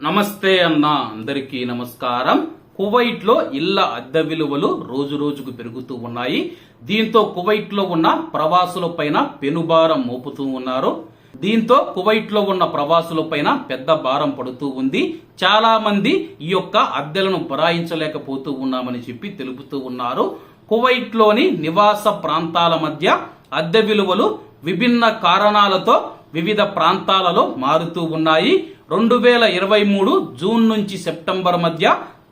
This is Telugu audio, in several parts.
నమస్తే అన్న అందరికీ నమస్కారం. కువైట్లో ఇళ్ళ అద్దె విలువలు రోజు రోజుకు పెరుగుతూ ఉన్నాయి. దీంతో కువైట్లో ఉన్న ప్రవాసుల పైన పెనుభారం మోపుతూ ఉన్నారు. దీంతో కువైట్లో ఉన్న ప్రవాసుల పైన పెద్ద భారం పడుతూ ఉంది. చాలా మంది ఈ యొక్క అద్దెలను బరాయించలేకపోతూ ఉన్నామని చెప్పి తెలుపుతూ ఉన్నారు. కువైట్లోని నివాస ప్రాంతాల మధ్య అద్దె విలువలు విభిన్న కారణాలతో వివిధ ప్రాంతాలలో మారుతూ ఉన్నాయి. రెండు వేల ఇరవై మూడు జూన్ నుంచి సెప్టెంబర్ మధ్య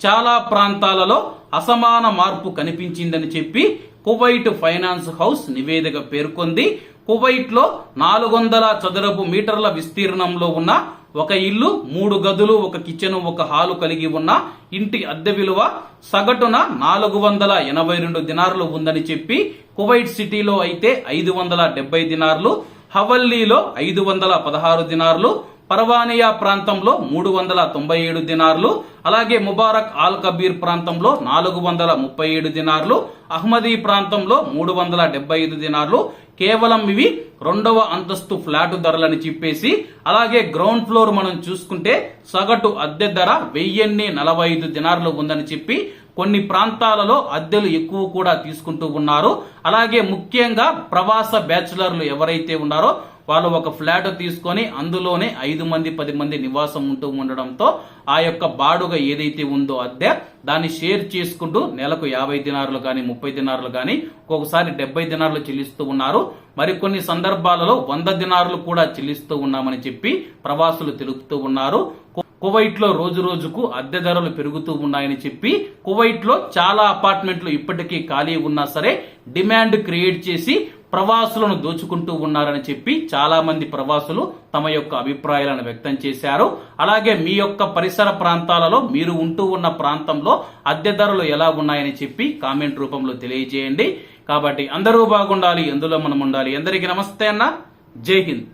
చాలా ప్రాంతాలలో అసమాన మార్పు కనిపించిందని చెప్పి కువైట్ ఫైనాన్స్ హౌస్ నివేదిక పేర్కొంది. కువైట్లో నాలుగు వందల చదరపు మీటర్ల విస్తీర్ణంలో ఉన్న ఒక ఇల్లు మూడు గదులు ఒక కిచెన్ ఒక హాలు కలిగి ఉన్న ఇంటి అద్దె విలువ సగటున నాలుగు వందల ఎనభై రెండు దినార్లు ఉందని చెప్పి కువైట్ సిటీలో అయితే ఐదు వందల డెబ్బై దినార్లు హవల్లీలో ఐదు వందల పదహారు దినార్లు పర్వానియా ప్రాంతంలో మూడు వందల తొంభై ఏడు దినార్లు అలాగే ముబారక్ ఆల్ కబీర్ ప్రాంతంలో నాలుగు వందల ముప్పై ఏడు దినార్లు అహ్మదీ ప్రాంతంలో మూడు వందల డెబ్బై ఐదు దినార్లు కేవలం ఇవి రెండవ అంతస్తు ఫ్లాట్ ధరలని చెప్పేసి అలాగే గ్రౌండ్ ఫ్లోర్ మనం చూసుకుంటే సగటు అద్దె ధర వెయ్యిన్ని నలభై ఐదు దినార్లు ఉందని చెప్పి కొన్ని ప్రాంతాలలో అద్దెలు ఎక్కువ కూడా తీసుకుంటూ ఉన్నారు. అలాగే ముఖ్యంగా ప్రవాస బ్యాచులర్లు ఎవరైతే ఉన్నారో వాళ్ళు ఒక ఫ్లాట్ తీసుకొని అందులోనే ఐదు మంది పది మంది నివాసం ఉంటూ ఉండడంతో ఆ యొక్క బాడుగ ఏదైతే ఉందో అద్దె దాన్ని షేర్ చేసుకుంటూ నెలకు యాభై దినారులు కానీ ముప్పై దినారులు కానీ ఒక్కొక్కసారి డెబ్బై దినారులు చెల్లిస్తూ ఉన్నారు. మరికొన్ని సందర్భాలలో వంద దినారులు కూడా చెల్లిస్తూ ఉన్నామని చెప్పి ప్రవాసులు తెలుపుతూ ఉన్నారు. కువైట్లో రోజు రోజుకు అద్దె ధరలు పెరుగుతూ ఉన్నాయని చెప్పి కువైట్లో చాలా అపార్ట్మెంట్లు ఇప్పటికీ ఖాళీ ఉన్నా సరే డిమాండ్ క్రియేట్ చేసి ప్రవాసులను దోచుకుంటూ ఉన్నారని చెప్పి చాలా మంది ప్రవాసులు తమ యొక్క అభిప్రాయాలను వ్యక్తం చేశారు. అలాగే మీ యొక్క పరిసర ప్రాంతాలలో మీరు ఉంటూ ఉన్న ప్రాంతంలో అద్దె ధరలు ఎలా ఉన్నాయని చెప్పి కామెంట్ రూపంలో తెలియజేయండి. కాబట్టి అందరూ బాగుండాలి ఎందులో మనం ఉండాలి. అందరికీ నమస్తే అన్న. జై హింద్.